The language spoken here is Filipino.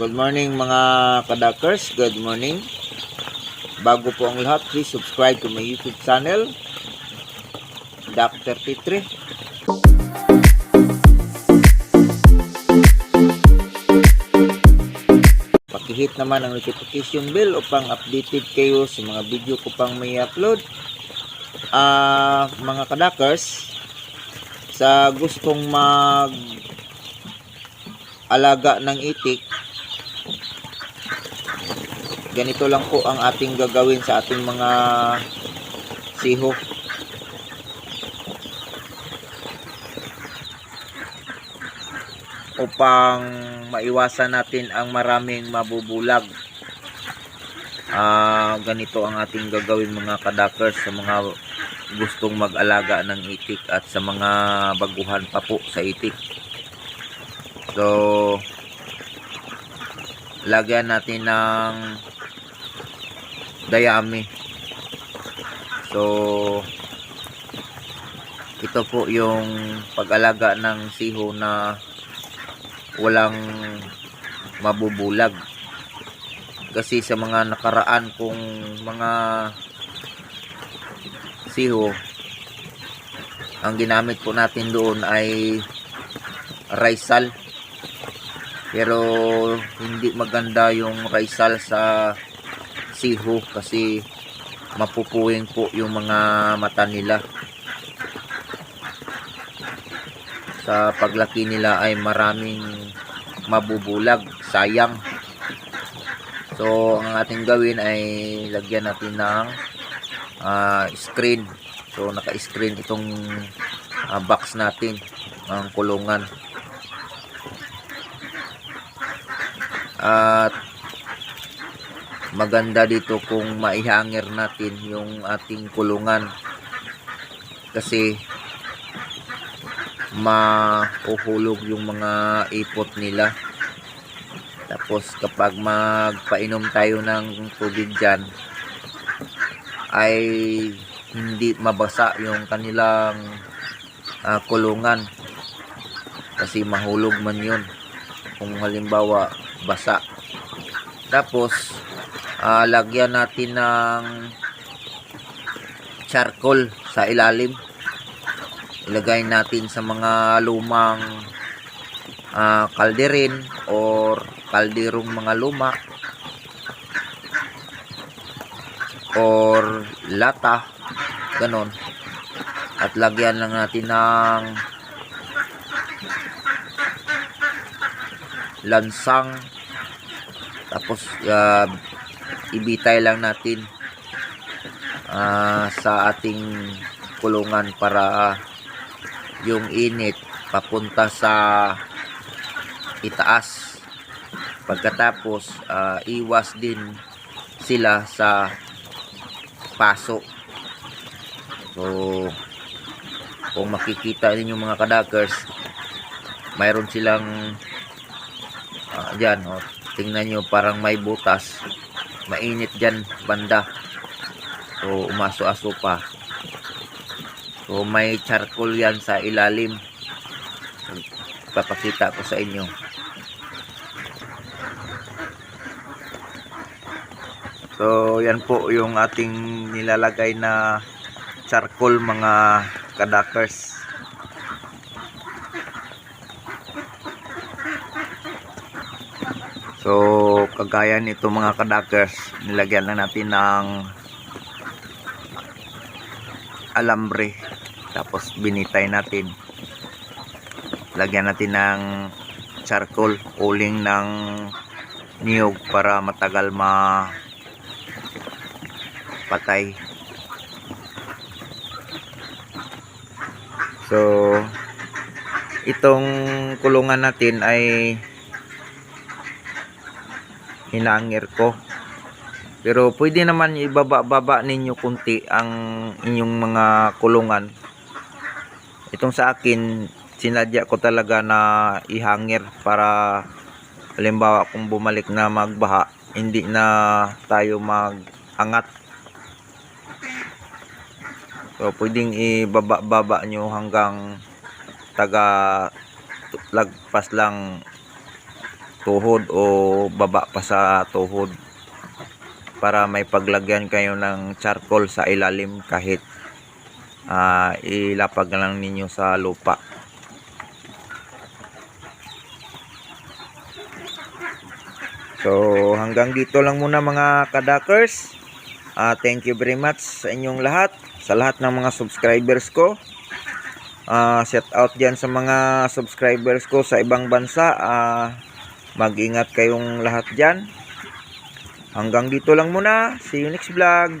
Good morning mga kadakers. Good morning. Bago po ang lahat, please subscribe to my YouTube channel. Dr. Titre. Pakihit naman ang notification bell upang updated kayo sa mga video ko pang may upload. Ah, mga kadakers, sa gustong mag alaga ng itik, ganito lang po ang ating gagawin sa ating mga siho. Upang maiwasan natin ang maraming mabubulag. Ah, ganito ang ating gagawin mga kadakers sa mga gustong mag-alaga ng itik at sa mga baguhan pa po sa itik. So, lagyan natin ng dayami. So, ito po yung pag-alaga ng siho na walang mabubulag. Kasi sa mga nakaraan kong mga siho, ang ginamit po natin doon ay raisal. Pero hindi maganda yung raisal sa siho kasi mapupuwing po yung mga mata nila. Sa paglaki nila ay maraming mabubulag, sayang. So ang ating gawin ay lagyan natin ng ah, screen. So naka-screen itong ah, box natin, ang kulungan. At maganda dito kung maihangir natin yung ating kulungan. Kasi mahuhulog yung mga ipot nila. Tapos kapag magpainom tayo ng tubig dyan ay hindi mabasa yung kanilang ah, kulungan. Kasi mahulog man yun. Kung halimbawa basa. Tapos ah, lagyan natin ng charcoal sa ilalim. Ilagay natin sa mga lumang ah, kalderin or kalderong mga luma or lata ganon. At lagyan lang natin ng lansang tapos ah, ibitay lang natin ah, sa ating kulungan para yung init papunta sa itaas. Pagkatapos ah, iwas din sila sa paso. So kung makikita ninyo mga kadakers mayroon silang ah, dyan oh, tingnan nyo parang may butas mainit dyan banda. So umaso-aso pa. So may charcoal yan sa ilalim. Papakita ko sa inyo. So yan po yung ating nilalagay na charcoal mga kadakers. So, kagaya nito mga kadakers, nilagyan lang natin ng alambre. Tapos binitay natin. Lagyan natin ng charcoal, uling ng niyog para matagal ma patay. So, itong kulungan natin ay hinangir ko. Pero pwede naman ibaba-baba ninyo kunti ang inyong mga kulungan. Itong sa akin sinadya ko talaga na ihangir para halimbawa kung bumalik na magbaha hindi na tayo maghangat so pwedeng ibaba-baba nyo hanggang taga lagpas lang tuhod o baba pa sa tuhod para may paglagyan kayo ng charcoal sa ilalim kahit ah, ilapag lang ninyo sa lupa. So hanggang dito lang muna mga kadakers. Ah, thank you very much sa inyong lahat, sa lahat ng mga subscribers ko. Ah, shout out diyan sa mga subscribers ko sa ibang bansa. Ah, mag-ingat kayong lahat diyan. Hanggang dito lang muna. See you next vlog.